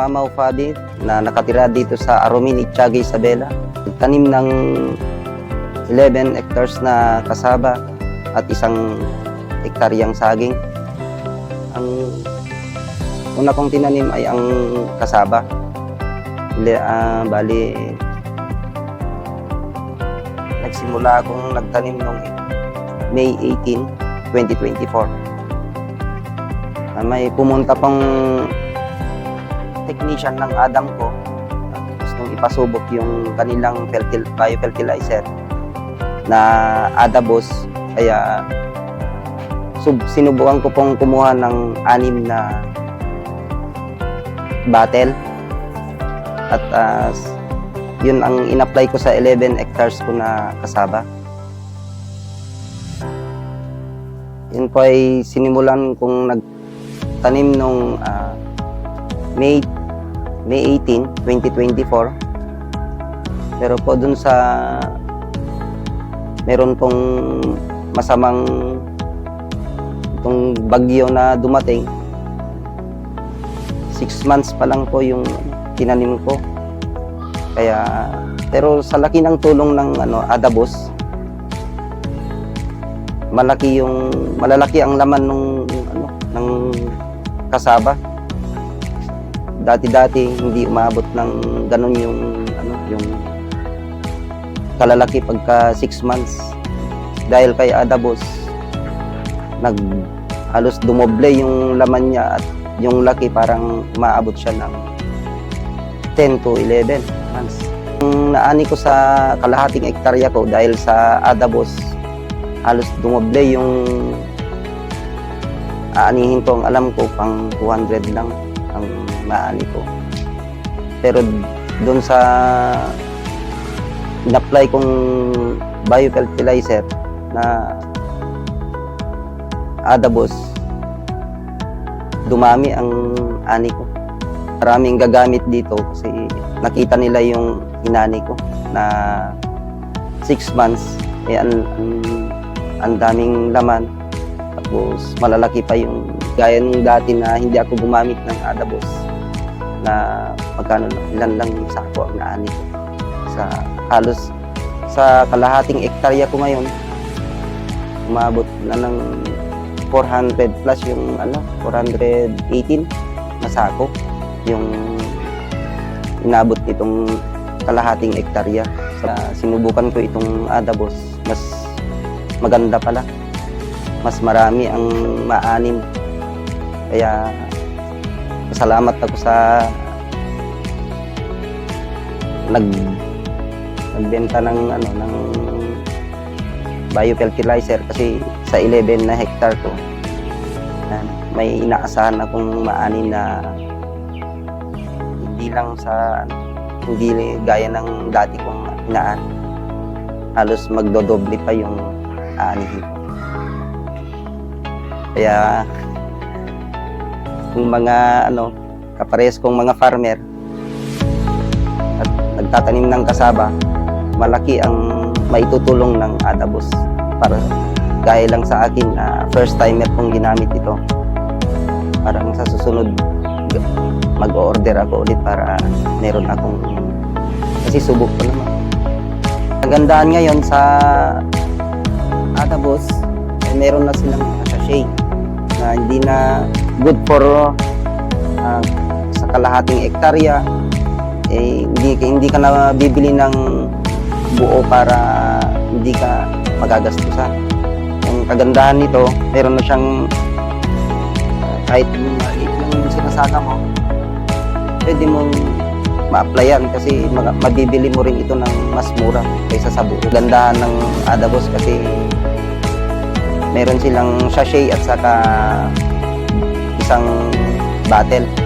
Tumamaw Fadi na nakatira dito sa Arumin, Itchagi, Isabela. Tanim ng 11 hectares na kasaba at isang hektaryang saging. Ang una kong tinanim ay ang kasaba. Ah, bali nagsimula akong nagtanim noong May 18, 2024. Ah, may pumunta pang technician ng Adam ko. At gustong ipasubok yung kanilang fertil biofertilizer na Adabos kaya sub sinubukan ko pong kumuha ng anim na bottle at s- yun ang in-apply ko sa 11 hectares ko na kasaba. Yun po ay sinimulan kong nagtanim nung ah, May May 18, 2024. Pero po dun sa meron pong masamang itong bagyo na dumating. Six months pa lang po yung tinanim ko. Kaya, pero sa laki ng tulong ng ano, Adabos, malaki yung, malalaki ang laman ng, ano, ng kasaba. Dati-dati, hindi umabot ng ganun yung, ano, yung kalalaki pagka six months. Dahil kay Adabos, nag halos dumoble yung laman niya at yung laki parang umaabot siya ng 10 to 11 months. Yung naani ko sa kalahating hektarya ko dahil sa Adabos, halos dumoble yung aanihin ko. Ang alam ko, pang 200 lang ang maani ko. Pero doon sa in-apply kong biofertilizer na Adabos, dumami ang ani ko. Maraming gagamit dito kasi nakita nila yung inani ko na 6 months. Eh, ang, ang, ang daming laman. Tapos malalaki pa yung gaya nung dati na hindi ako gumamit ng Adabos na magkano ilan lang yung sako ang naani. Sa halos sa kalahating ektarya ko ngayon, umabot na ng 400 plus yung ano, 418 na sako yung inabot itong kalahating ektarya. Sa sinubukan ko itong Adabos, mas maganda pala. Mas marami ang maanim. Kaya salamat ako sa nag nagbenta ng ano ng biofertilizer kasi sa 11 na hectare ko yan, may inaasahan akong maanin na hindi lang sa hindi gaya ng dati kong inaan halos magdodoble pa yung aanihin ko. Kaya yung mga ano kapares kong mga farmer at nagtatanim ng kasaba malaki ang maitutulong ng Adabos para gaya lang sa akin na first timer kong ginamit ito. Parang sa susunod mag-order ako ulit para meron akong kasi subok ko naman. Nagandaan ngayon sa Adabos eh, meron na silang sachet na hindi na good for ah, sa kalahating ektarya eh, hindi, hindi ka na bibili ng buo para hindi ka magagastusan. Yung kagandahan nito, meron na siyang uh, kahit maliit lang yung sinasaka mo, pwede mong ma-applyan kasi mag- mabibili mo rin ito ng mas mura kaysa sa buo. Gandahan ng Adabos kasi meron silang sachet at saka isang bottle